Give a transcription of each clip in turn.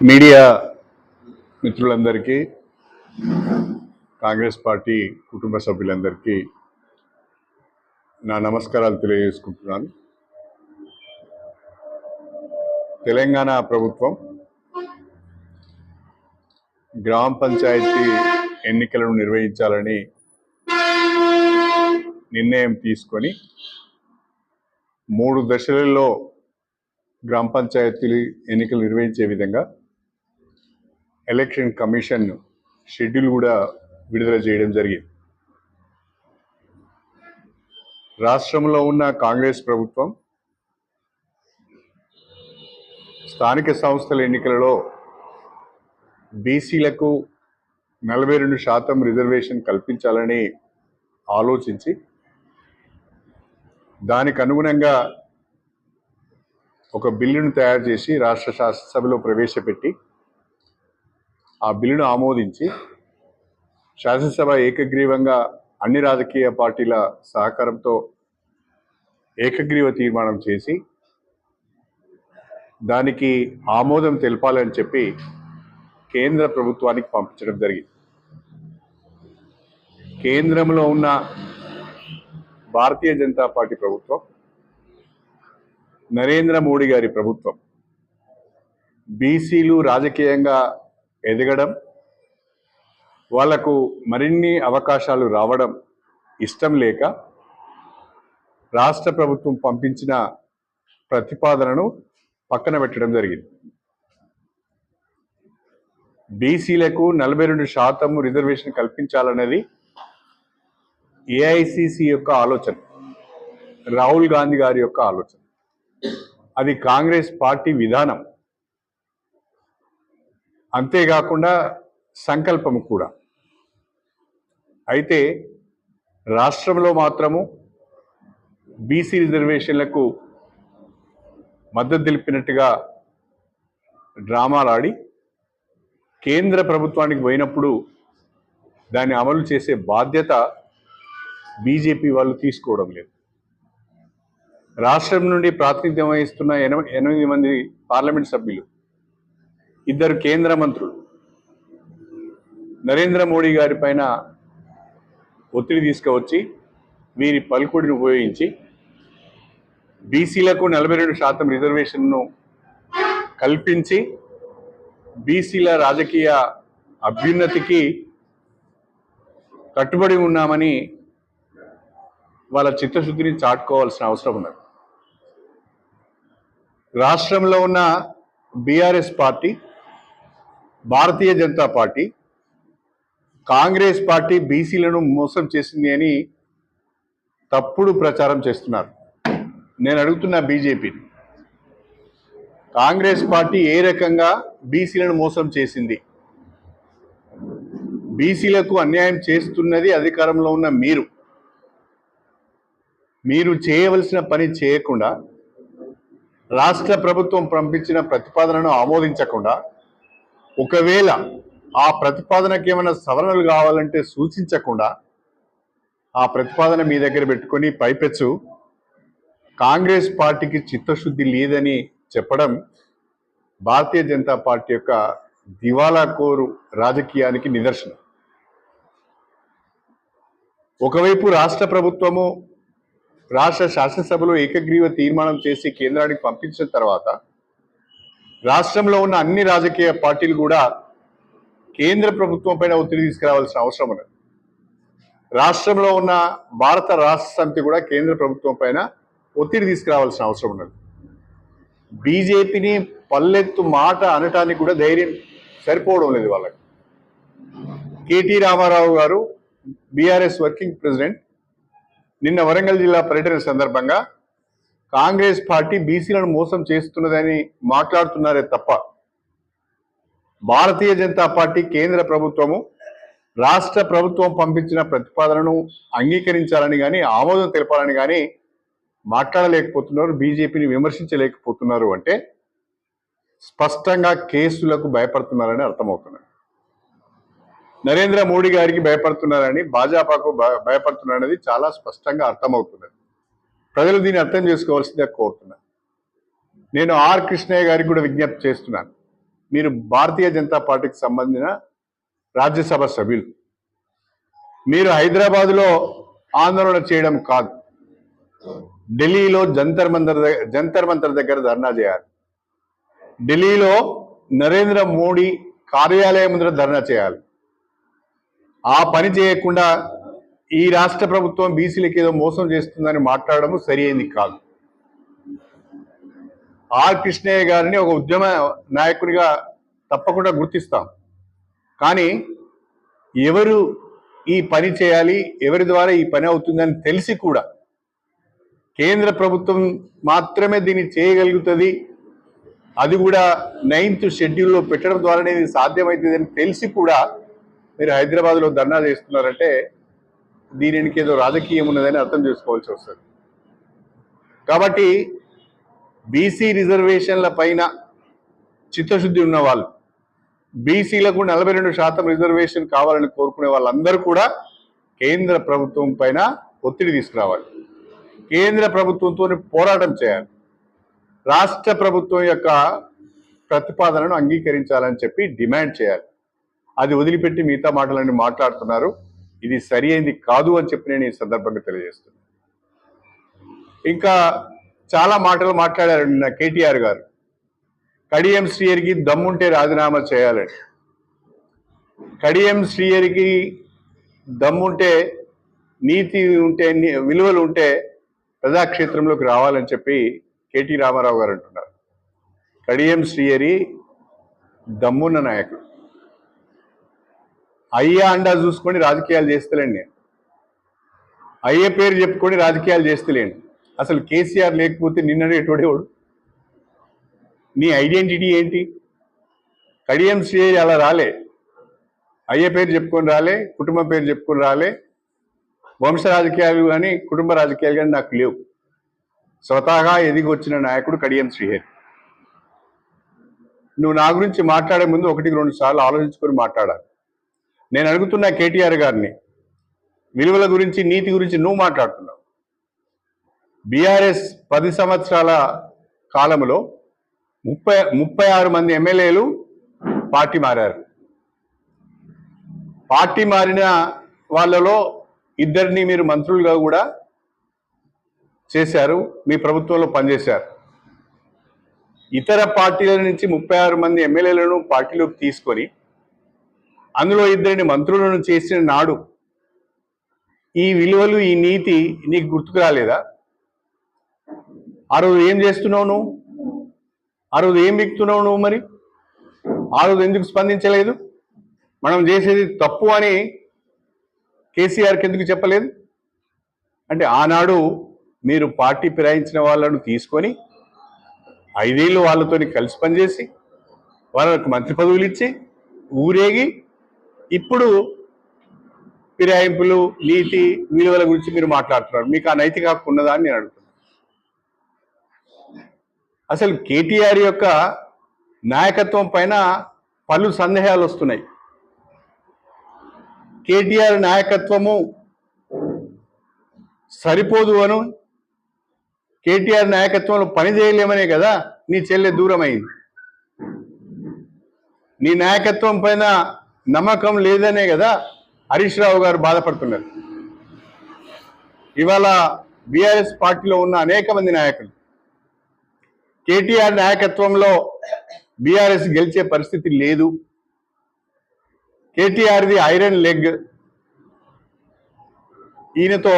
Media మిత్రులందరికీ Congress party కుటుంబ సభ్యులందరికీ నా నమస్కారాలు తెలియజేసుకుంటున్నాను. తెలంగాణ ప్రభుత్వం గ్రామ పంచాయతీ ఎన్నికలను నిర్వహించాలని నిర్ణయం తీసుకొని మూడు దశలలో గ్రామ పంచాయతీలు ఎన్నికలు నిర్వహించే విధంగా ఎలక్షన్ కమిషన్ షెడ్యూల్ కూడా విడుదల చేయడం జరిగింది. రాష్ట్రంలో ఉన్న కాంగ్రెస్ ప్రభుత్వం స్థానిక సంస్థల ఎన్నికలలో బీసీలకు నలభై రెండు శాతం రిజర్వేషన్ కల్పించాలని ఆలోచించి దానికి అనుగుణంగా ఒక బిల్లును తయారు చేసి రాష్ట్ర శాసనసభలో ప్రవేశపెట్టి ఆ బిల్లును ఆమోదించి శాసనసభ ఏకగ్రీవంగా అన్ని రాజకీయ పార్టీల సహకారంతో ఏకగ్రీవ తీర్మానం చేసి దానికి ఆమోదం తెలపాలని చెప్పి కేంద్ర ప్రభుత్వానికి పంపించడం జరిగింది. కేంద్రంలో ఉన్న భారతీయ జనతా పార్టీ ప్రభుత్వం నరేంద్ర మోడీ గారి ప్రభుత్వం బీసీలు రాజకీయంగా ఎదగడం వాళ్ళకు మరిన్ని అవకాశాలు రావడం ఇష్టం లేక రాష్ట్ర ప్రభుత్వం పంపించిన ప్రతిపాదనను పక్కన పెట్టడం జరిగింది. బీసీలకు నలభై రెండు శాతం రిజర్వేషన్ కల్పించాలన్నది ఏఐసిసి యొక్క ఆలోచన రాహుల్ గాంధీ గారి యొక్క ఆలోచన. అది కాంగ్రెస్ పార్టీ విధానం అంతేకాకుండా సంకల్పం కూడా. అయితే రాష్ట్రంలో మాత్రము బీసీ రిజర్వేషన్లకు మద్దతు తెలిపినట్టుగా డ్రామాలు ఆడి కేంద్ర ప్రభుత్వానికి పోయినప్పుడు దాన్ని అమలు చేసే బాధ్యత బీజేపీ వాళ్ళు తీసుకోవడం లేదు. రాష్ట్రం నుండి ప్రాతినిధ్యం వహిస్తున్న ఎనభై ఎనిమిది మంది పార్లమెంట్ సభ్యులు ఇద్దరు కేంద్ర మంత్రులు. నరేంద్ర మోడీ గారి పైన ఒత్తిడి తీసుకువచ్చి వీరి పలుకుడిని ఉపయోగించి బీసీలకు నలభై రెండు శాతం రిజర్వేషన్ను కల్పించి బీసీల రాజకీయ అభ్యున్నతికి కట్టుబడి ఉన్నామని వాళ్ళ చిత్తశుద్ధిని చాటుకోవాల్సిన అవసరం ఉన్నది. రాష్ట్రంలో ఉన్న BRS party Bharatiya Janata party Congress party బీసీలను మోసం చేసింది అని తప్పుడు ప్రచారం చేస్తున్నారు. నేను అడుగుతున్న బీజేపీని. కాంగ్రెస్ పార్టీ ఏ రకంగా బీసీలను మోసం చేసింది? బీసీలకు అన్యాయం చేస్తున్నది అధికారంలో ఉన్న మీరు. మీరు చేయవలసిన పని చేయకుండా రాష్ట్ర ప్రభుత్వం పంపించిన ప్రతిపాదనను ఆమోదించకుండా ఒకవేళ ఆ ప్రతిపాదనకి ఏమైనా సవరణలు కావాలంటే సూచించకుండా ఆ ప్రతిపాదన మీ దగ్గర పెట్టుకొని పైపెచ్చు. కాంగ్రెస్ పార్టీకి చిత్తశుద్ధి లేదని చెప్పడం భారతీయ జనతా పార్టీ యొక్క దివాలా కోరు రాజకీయానికి నిదర్శనం. ఒకవైపు రాష్ట్ర ప్రభుత్వము రాష్ట్ర శాసనసభలో ఏకగ్రీవ తీర్మానం చేసి కేంద్రానికి పంపించిన తర్వాత రాష్ట్రంలో ఉన్న అన్ని రాజకీయ పార్టీలు కూడా కేంద్ర ప్రభుత్వం పైన ఒత్తిడి తీసుకురావాల్సిన అవసరం ఉన్నది. రాష్ట్రంలో ఉన్న భారత రాష్ట్ర సమితి కూడా కేంద్ర ప్రభుత్వం పైన ఒత్తిడి తీసుకురావాల్సిన అవసరం ఉన్నది. బీజేపీని పల్లెత్తు మాట అనటానికి కూడా ధైర్యం సరిపోవడం లేదు వాళ్ళకి. కేటీ రామారావు గారు బీఆర్ఎస్ వర్కింగ్ ప్రెసిడెంట్ నిన్న వరంగల్ జిల్లా పర్యటన సందర్భంగా కాంగ్రెస్ పార్టీ బీసీలను మోసం చేస్తున్నదని మాట్లాడుతున్నారే తప్ప భారతీయ జనతా పార్టీ కేంద్ర ప్రభుత్వము రాష్ట్ర ప్రభుత్వం పంపించిన ప్రతిపాదనను అంగీకరించాలని కానీ ఆమోదం తెలపాలని కానీ మాట్లాడలేకపోతున్నారు బీజేపీని విమర్శించలేకపోతున్నారు అంటే స్పష్టంగా కేసులకు భయపడుతున్నారని అర్థమవుతున్నది. నరేంద్ర మోడీ గారికి భయపడుతున్నారని భాజపాకు భయ- భయపడుతున్నారనేది చాలా స్పష్టంగా అర్థమవుతున్నది. ప్రజలు దీన్ని అర్థం చేసుకోవాల్సిందే కోరుతున్నాను నేను ఆర్ కృష్ణయ్య గారికి కూడా విజ్ఞప్తి చేస్తున్నాను. మీరు భారతీయ జనతా పార్టీకి సంబంధించిన రాజ్యసభ సభ్యులు. మీరు హైదరాబాదులో ఆందోళన చేయడం కాదు. ఢిల్లీలో జంతర్ మంతర్ జంతర్ మంతర్ దగ్గర ధర్నా చేయాలి. ఢిల్లీలో నరేంద్ర మోడీ కార్యాలయం ముందర ధర్నా చేయాలి. ఆ పని చేయకుండా ఈ రాష్ట్ర ప్రభుత్వం బీసీలకి ఏదో మోసం చేస్తుందని మాట్లాడడం సరి కాదు. ఆర్ కృష్ణయ్య గారిని ఒక ఉద్యమ నాయకుడిగా తప్పకుండా గుర్తిస్తాం. కానీ ఎవరు ఈ పని చేయాలి ఎవరి ద్వారా ఈ పని అవుతుందని తెలిసి కూడా కేంద్ర ప్రభుత్వం మాత్రమే దీన్ని చేయగలుగుతుంది. అది కూడా నైన్త్ షెడ్యూల్లో పెట్టడం ద్వారానే ఇది సాధ్యమవుతుంది అని తెలిసి కూడా మీరు హైదరాబాద్లో ధర్నా చేస్తున్నారంటే దీనికి ఏదో రాజకీయం ఉన్నదని అర్థం చేసుకోవాల్సి వస్తుంది. కాబట్టి బీసీ రిజర్వేషన్ల పైన చిత్తశుద్ధి ఉన్న వాళ్ళు బీసీలకు నలభై రెండు శాతం రిజర్వేషన్ కావాలని కోరుకునే వాళ్ళందరూ కూడా కేంద్ర ప్రభుత్వం పైన ఒత్తిడి తీసుకురావాలి. కేంద్ర ప్రభుత్వంతో పోరాటం చేయాలి. రాష్ట్ర ప్రభుత్వం యొక్క ప్రతిపాదనను అంగీకరించాలని చెప్పి డిమాండ్ చేయాలి. అది వదిలిపెట్టి మిగతా మాటలన్నీ మాట్లాడుతున్నారు. ఇది సరి అయింది కాదు అని చెప్పి నేను ఈ సందర్భంగా తెలియజేస్తున్నాను. ఇంకా చాలా మాటలు మాట్లాడారు నిన్న కేటీఆర్ గారు. కడియం శ్రీయరికి దమ్ముంటే రాజీనామా చేయాలని. కడియం శ్రీయరికి దమ్ముంటే నీతి ఉంటే విలువలు ఉంటే ప్రజాక్షేత్రంలోకి రావాలని చెప్పి కేటీ రామారావు గారు అంటున్నారు. కడియం శ్రీయరి దమ్మున్న నాయకుడు. అయ్యా అండా చూసుకొని రాజకీయాలు చేస్తలేండి. నేను అయ్యే పేరు చెప్పుకొని రాజకీయాలు చేస్తలేండి. అసలు కేసీఆర్ లేకపోతే నిన్ననేటోడేవాడు నీ ఐడెంటిటీ ఏంటి? కడియం శ్రీ అలా రాలే. అయ్యే పేరు చెప్పుకొని రాలే కుటుంబం పేరు చెప్పుకొని రాలే. వంశ రాజకీయాలు కానీ కుటుంబ రాజకీయాలు కానీ నాకు లేవు. స్వతహాగా ఎదిగొచ్చిన నాయకుడు కడియం శ్రీహరి. నువ్వు నా గురించి మాట్లాడే ముందు ఒకటికి రెండు సార్లు ఆలోచించుకొని మాట్లాడాలి. నేను అడుగుతున్నా కేటీఆర్ గారిని విలువల గురించి నీతి గురించి నువ్వు మాట్లాడుతున్నావు. బీఆర్ఎస్ పది సంవత్సరాల కాలంలో ముప్పై ముప్పై ఆరు మంది ఎమ్మెల్యేలు పార్టీ మారారు. పార్టీ మారిన వాళ్ళలో ఇద్దరిని మీరు మంత్రులుగా కూడా చేశారు మీ ప్రభుత్వంలో పనిచేశారు. ఇతర పార్టీల నుంచి ముప్పై ఆరు మంది ఎమ్మెల్యేలను పార్టీలోకి తీసుకొని అందులో ఇద్దరిని మంత్రులను చేసిన నాడు ఈ విలువలు ఈ నీతి నీకు గుర్తుకు రాలేదా? ఆ రోజు ఏం చేస్తున్నావు నువ్వు? ఆ రోజు ఏం బిక్తున్నావు నువ్వు మరి? ఆ రోజు ఎందుకు స్పందించలేదు? మనం చేసేది తప్పు అని కేసీఆర్కి ఎందుకు చెప్పలేదు? అంటే ఆనాడు మీరు పార్టీ ఫిరాయించిన వాళ్ళను తీసుకొని ఐదేళ్ళు వాళ్ళతో కలిసి పనిచేసి వాళ్ళకు మంత్రి పదవులు ఇచ్చి ఊరేగి ఇప్పుడు ఫిరాయింపులు నీతి విలువల గురించి మీరు మాట్లాడుతున్నారు. మీకు ఆ నైతిక హక్కు ఉన్నదా అని నేను అడుగుతున్నాను అసలు కేటీఆర్ యొక్క నాయకత్వం పైన పలు సందేహాలు వస్తున్నాయి. కేటీఆర్ నాయకత్వము సరిపోదు అను కేటీఆర్ నాయకత్వంలో పని చేయలేమనే కదా నీ చెల్లె దూరం అయింది నీ నాయకత్వం పైన నమ్మకం లేదనే కదా హరీష్ రావు గారు బాధపడుతున్నారు. ఇవాళ బీఆర్ఎస్ పార్టీలో ఉన్న అనేక మంది నాయకులు కేటీఆర్ నాయకత్వంలో బీఆర్ఎస్ గెలిచే పరిస్థితి లేదు. కేటీఆర్ది ఐరన్ లెగ్. ఈయనతో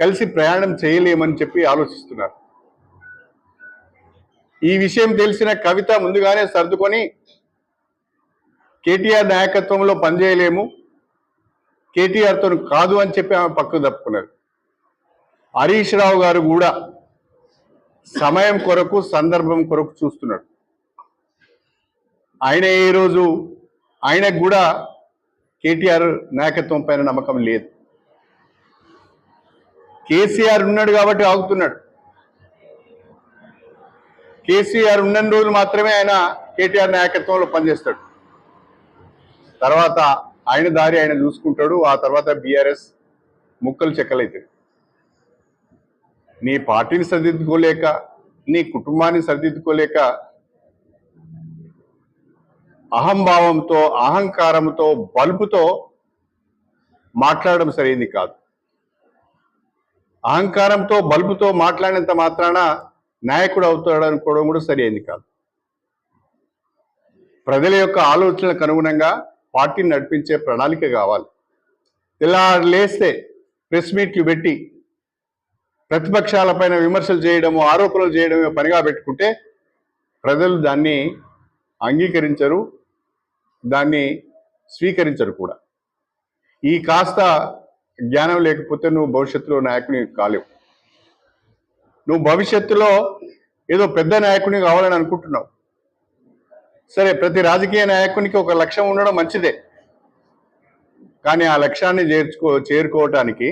కలిసి ప్రయాణం చేయలేమని చెప్పి ఆలోచిస్తున్నారు. ఈ విషయం తెలిసిన కవిత ముందుగానే సర్దుకొని కేటీఆర్ నాయకత్వంలో పనిచేయలేము. కేటీఆర్తో కాదు అని చెప్పి ఆమె పక్కకు తప్పుకున్నారు. హరీష్ రావు గారు కూడా సమయం కొరకు సందర్భం కొరకు చూస్తున్నాడు. ఆయన ఏ రోజు ఆయనకు కూడా కేటీఆర్ నాయకత్వం పైన నమ్మకం లేదు. కేసీఆర్ ఉన్నాడు కాబట్టి ఆగుతున్నాడు. కేసీఆర్ ఉన్న రోజులు మాత్రమే ఆయన కేటీఆర్ నాయకత్వంలో పనిచేస్తాడు. తర్వాత ఆయన దారి ఆయన చూసుకుంటాడు ఆ తర్వాత బీఆర్ఎస్ ముక్కలు చెక్కలైతాయి. నీ పార్టీని సరిదిద్దుకోలేక నీ కుటుంబాన్ని సరిదిద్దుకోలేక అహంభావంతో అహంకారంతో బలుపుతో మాట్లాడడం సరైంది కాదు. అహంకారంతో బలుపుతో మాట్లాడినంత మాత్రాన నాయకుడు అవుతాడు అనుకోవడం కూడా సరైంది కాదు. ప్రజల యొక్క ఆలోచనలకు అనుగుణంగా పార్టీని నడిపించే ప్రణాళిక కావాలి. తెల్లారు లేస్తే ప్రెస్ మీట్లు పెట్టి ప్రతిపక్షాలపైన విమర్శలు చేయడము ఆరోపణలు చేయడమే పనిగా పెట్టుకుంటే ప్రజలు దాన్ని అంగీకరించరు దాన్ని స్వీకరించరు కూడా. ఈ కాస్త జ్ఞానం లేకపోతే నువ్వు భవిష్యత్తులో నాయకుని కాలేవు. నువ్వు భవిష్యత్తులో ఏదో పెద్ద నాయకుని కావాలని అనుకుంటున్నావు. సరే ప్రతి రాజకీయ నాయకునికి ఒక లక్ష్యం ఉండడం మంచిదే. కానీ ఆ లక్ష్యాన్ని చేర్చుకో చేరుకోవటానికి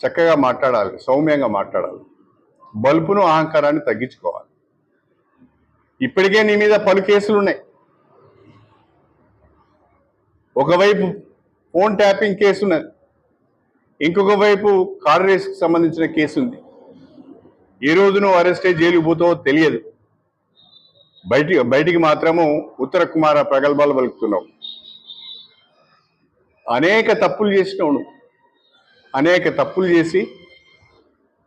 చక్కగా మాట్లాడాలి సౌమ్యంగా మాట్లాడాలి. బల్పును అహంకారాన్ని తగ్గించుకోవాలి. ఇప్పటికే నీ మీద పలు కేసులు ఉన్నాయి. ఒకవైపు ఫోన్ ట్యాపింగ్ కేసు ఉన్నది. ఇంకొక వైపు కార్ రేస్కి సంబంధించిన కేసు ఉంది. ఏ రోజు నువ్వు అరెస్ట్ అయ్యి జైలుకు పోతావో తెలియదు. బయటికి బయటికి మాత్రము ఉత్తర కుమార ప్రగల్భాలు పలుకుతున్నావు. అనేక తప్పులు చేసినావు అనేక తప్పులు చేసి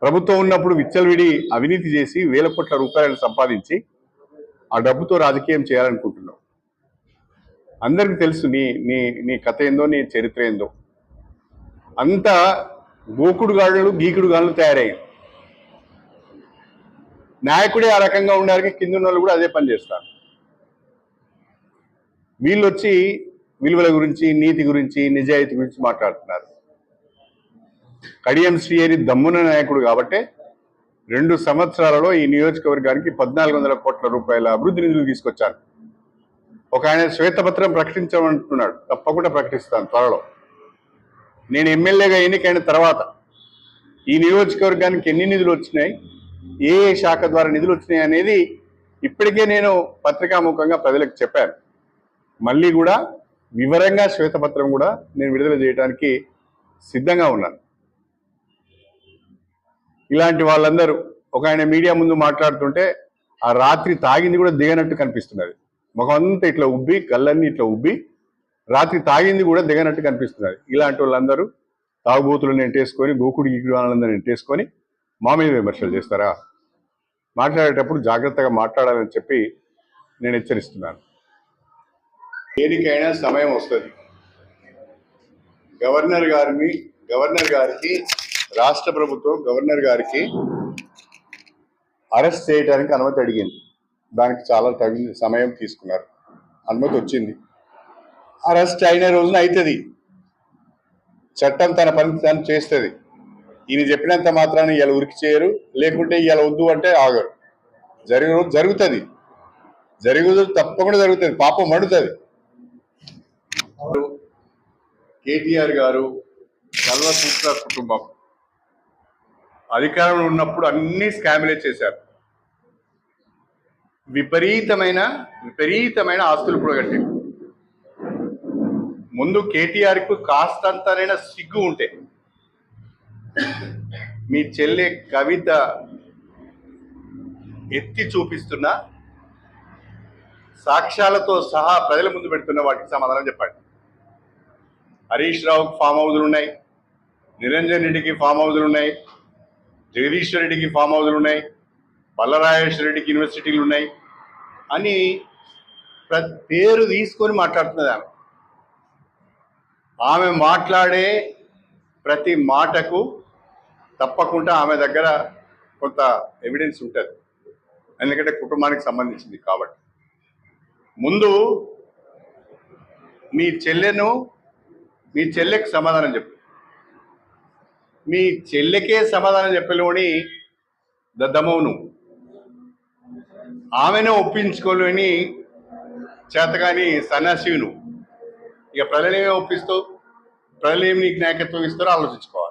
ప్రభుత్వం ఉన్నప్పుడు విచ్చలవిడి అవినీతి చేసి వేల కోట్ల రూపాయలను సంపాదించి ఆ డబ్బుతో రాజకీయం చేయాలనుకుంటున్నావు. అందరికీ తెలుసు నీ నీ నీ కథ ఏందో నీ చరిత్ర ఏందో. అంతా గోకుడు గాళ్ళు గీకుడు గాళ్ళు తయారయ్యాయి. నాయకుడే ఆ రకంగా ఉండడానికి కింద ఉన్న వాళ్ళు కూడా అదే పని చేస్తారు. వీళ్ళు వచ్చి విలువల గురించి నీతి గురించి నిజాయితీ గురించి మాట్లాడుతున్నారు. కడియం శ్రీహరి దమ్మున నాయకుడు కాబట్టే రెండు సంవత్సరాలలో ఈ నియోజకవర్గానికి పద్నాలుగు వందల కోట్ల రూపాయల అభివృద్ధి నిధులు తీసుకొచ్చారు. ఒక ఆయన శ్వేతపత్రం ప్రకటించమంటున్నాడు. తప్పకుండా ప్రకటిస్తాను త్వరలో. నేను ఎమ్మెల్యేగా ఎన్నికైన తర్వాత ఈ నియోజకవర్గానికి ఎన్ని నిధులు వచ్చినాయి? ఏ ఏ శాఖ ద్వారా నిధులు వచ్చినాయి అనేది ఇప్పటికే నేను పత్రికాముఖంగా ప్రజలకు చెప్పాను. మళ్ళీ కూడా వివరంగా శ్వేతపత్రం కూడా నేను విడుదల చేయడానికి సిద్ధంగా ఉన్నాను. ఇలాంటి వాళ్ళందరూ ఒక ఆయన మీడియా ముందు మాట్లాడుతుంటే ఆ రాత్రి తాగింది కూడా దిగనట్టు కనిపిస్తున్నది. ముఖం అంతా ఇట్లా ఉబ్బి కళ్ళన్నీ ఇట్లా ఉబ్బి రాత్రి తాగింది కూడా దిగనట్టు కనిపిస్తున్నది. ఇలాంటి వాళ్ళందరూ తాగుబోతులను ఎంటేసుకొని గోకుడు గీకుడు వాళ్ళందరూ ఎంటేసుకొని మా మీద విమర్శలు చేస్తారా? మాట్లాడేటప్పుడు జాగ్రత్తగా మాట్లాడాలని చెప్పి నేను హెచ్చరిస్తున్నాను. దేనికైనా సమయం వస్తుంది. గవర్నర్ గారిని గవర్నర్ గారికి రాష్ట్ర ప్రభుత్వం గవర్నర్ గారికి అరెస్ట్ చేయడానికి అనుమతి అడిగింది. దానికి చాలా తగిన సమయం తీసుకున్నారు. అనుమతి వచ్చింది. అరెస్ట్ అయిన రోజున అవుతుంది చట్టం తన పని తను చేస్తుంది. ఈయన చెప్పినంత మాత్రాన్ని ఇలా ఉరికి చేయరు లేకుంటే ఇవాళ వద్దు అంటే ఆగరు. జరిగిన రోజు జరుగుతుంది. జరిగే తప్పకుండా జరుగుతుంది. పాపం మండుతుంది. కేటీఆర్ గారు కల్వసూత్ర కుటుంబం. అధికారంలో ఉన్నప్పుడు అన్ని స్కామ్లే చేశారు. విపరీతమైన విపరీతమైన ఆస్తులు కూడగట్టారు ముందు కేటీఆర్కు కాస్తంతనైనా సిగ్గు ఉంటే మీ చెల్లె కవిత ఎత్తి చూపిస్తున్న సాక్ష్యాలతో సహా ప్రజల ముందు పెడుతున్న వాటికి సమాధానం చెప్పండి. హరీష్ రావుకి ఫామ్ హౌజులు ఉన్నాయి నిరంజన్ రెడ్డికి ఫామ్ హౌజులు ఉన్నాయి జగదీశ్వర్ రెడ్డికి ఫామ్ హౌజులు ఉన్నాయి బల్లరాజేశ్వర రెడ్డికి యూనివర్సిటీలు ఉన్నాయి అని పేరు తీసుకొని మాట్లాడుతున్నది ఆమె. ఆమె మాట్లాడే ప్రతి మాటకు తప్పకుండా ఆమె దగ్గర కొంత ఎవిడెన్స్ ఉంటుంది. ఎందుకంటే కుటుంబానికి సంబంధించింది కాబట్టి. ముందు మీ చెల్లెను మీ చెల్లెకి సమాధానం చెప్పు. మీ చెల్లెకే సమాధానం చెప్పలేని దద్దమవు నువ్వు. ఆమెను ఒప్పించుకోలేని చేతగాని సన్యాసివి నువ్వు. ఇక ప్రజలేమే ఒప్పిస్తూ ప్రజలేమి నీకు నాయకత్వం ఇస్తారో ఆలోచించుకోవాలి.